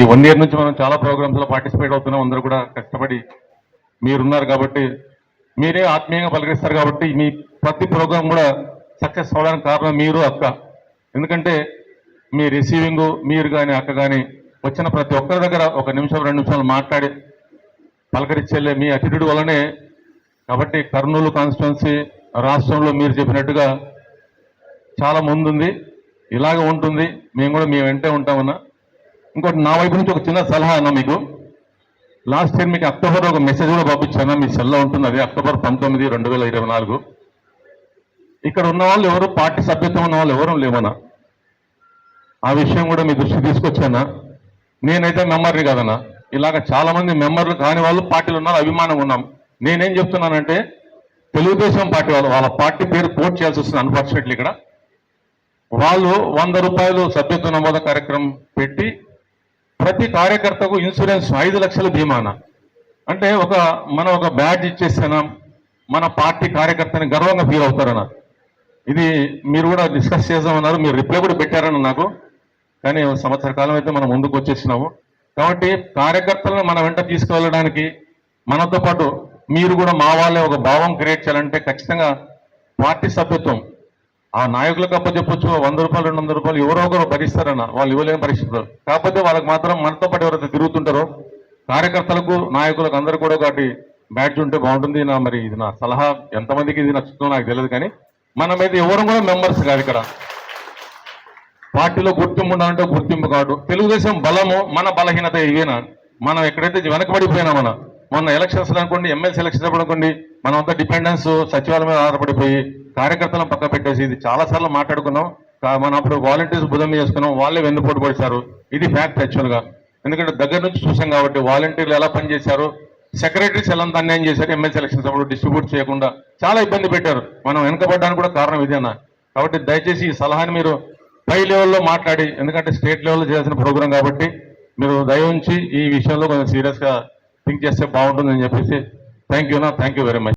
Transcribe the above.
ఈ one year నుంచి మనం చాలా ప్రోగ్రామ్స్లో పార్టిసిపేట్ అవుతున్నాం. అందరూ కూడా కష్టపడి మీరున్నారు కాబట్టి మీరే ఆత్మీయంగా పలకరిస్తారు కాబట్టి మీ ప్రతి ప్రోగ్రాం కూడా సక్సెస్ అవ్వడానికి కారణం మీరు అక్క. ఎందుకంటే మీ రిసీవింగ్ మీరు కానీ అక్క కానీ వచ్చిన ప్రతి ఒక్కరి దగ్గర ఒక నిమిషం రెండు నిమిషాలు మాట్లాడి పలకరించేలే మీ అటిట్యూడ్ వల్లనే. కాబట్టి కర్నూలు కాన్స్టిట్యున్సీ రాష్ట్రంలో మీరు చెప్పినట్టుగా చాలా ముందుంది. ఇలాగే ఉంటుంది. మేము కూడా మీ వెంటే ఉంటామన్నా. ఇంకోటి నా వైపు నుంచి ఒక చిన్న సలహా అన్న మీకు. లాస్ట్ ఇయర్ మీకు అక్టోబర్ ఒక మెసేజ్ కూడా పంపించాను? మీ సెల్లో ఉంటుంది అది అక్టోబర్ పంతొమ్మిది రెండు వేల ఇరవై నాలుగు. ఇక్కడ ఉన్న వాళ్ళు ఎవరు? పార్టీ సభ్యత్వం ఉన్న వాళ్ళు ఎవరు లేవనా? ఆ విషయం కూడా మీ దృష్టి తీసుకొచ్చానా? నేనైతే మెంబర్ని కదన్నా. ఇలాగ చాలామంది మెంబర్లు కాని వాళ్ళు పార్టీలు ఉన్నారు అభిమానం ఉన్నాం. నేనేం చెప్తున్నానంటే తెలుగుదేశం పార్టీ వాళ్ళు వాళ్ళ పార్టీ పేరు పోర్ట్ చేయాల్సి వస్తుంది అన్ఫార్చునేట్లీ ఇక్కడ. వాళ్ళు వంద రూపాయలు సభ్యత్వ నమోద కార్యక్రమం పెట్టి ప్రతి కార్యకర్తకు ఇన్సూరెన్స్ ఐదు లక్షల బీమాన? అంటే ఒక మనం ఒక బ్యాడ్జ్ ఇచ్చేసాం మన పార్టీ కార్యకర్తని గర్వంగా ఫీల్ అవుతారన్న ఇది మీరు కూడా డిస్కస్ చేద్దామన్నారు మీరు రిప్లై కూడా పెట్టారన్న నాకు. కానీ సంవత్సర కాలం అయితే మనం ముందుకు వచ్చేసినాము. కాబట్టి కార్యకర్తలను మన వెంట తీసుకువెళ్ళడానికి మనతో పాటు మీరు కూడా మా వాళ్ళే ఒక భావం క్రియేట్ చేయాలంటే ఖచ్చితంగా పార్టీ సభ్యత్వం ఆ నాయకులకు అప్పచెప్పచ్చు వంద రూపాయలు రెండు వందల రూపాయలు ఎవరో ఒకరు భరిస్తారన్న వాళ్ళు ఇవ్వలేని పరిస్థితులు. కాకపోతే వాళ్ళకి మాత్రం మనతో పాటు ఎవరైతే తిరుగుతుంటారో కార్యకర్తలకు నాయకులకు అందరూ కూడా ఒకటి బ్యాడ్జ్ ఉంటే బాగుంటుంది. నా మరి ఇది నా సలహా. ఎంతమందికి ఇది నచ్చుతుందో నాకు తెలియదు కానీ మనమైతే ఎవరు కూడా మెంబర్స్ కాదు ఇక్కడ. పార్టీలో గుర్తింపు ఉండాలంటే గుర్తింపు కాదు. తెలుగుదేశం బలము మన బలహీనత ఇవేనా? మనం ఎక్కడైతే వెనకబడిపోయినా మన మొన్న ఎలక్షన్స్ అనుకోండి ఎమ్మెల్సీ ఎలక్షన్స్ అనుకోండి మనం అంతా డిపెండెన్స్ సచివాలయం మీద ఆధారపడిపోయి కార్యకర్తలను పక్క పెట్టేసి ఇది చాలా సార్లు మాట్లాడుకున్నాం. మనం అప్పుడు వాలంటీర్స్ బుధం చేసుకున్నాం వాళ్ళే వెన్నుపోటు పడిచారు ఇది ఫ్యాక్ట్ యాక్చువల్గా. ఎందుకంటే దగ్గర నుంచి చూసాం కాబట్టి వాలంటీర్లు ఎలా పనిచేశారు సెక్రటరీస్ ఎలా అన్యాయం చేశారు ఎమ్మెల్సీ ఎలక్షన్స్ అప్పుడు డిస్ట్రిబ్యూట్ చేయకుండా చాలా ఇబ్బంది పెట్టారు. మనం వెనుకబడ్డానికి కూడా కారణం ఇదేనా కాబట్టి దయచేసి ఈ సలహాని మీరు పై లెవెల్లో మాట్లాడి ఎందుకంటే స్టేట్ లెవెల్లో చేయాల్సిన ప్రోగ్రాం కాబట్టి మీరు దయ ఉంచి ఈ విషయంలో కొంచెం సీరియస్గా థింక్ చేస్తే బాగుంటుందని చెప్పేసి థ్యాంక్ యూ నా థ్యాంక్ యూ వెరీ మచ్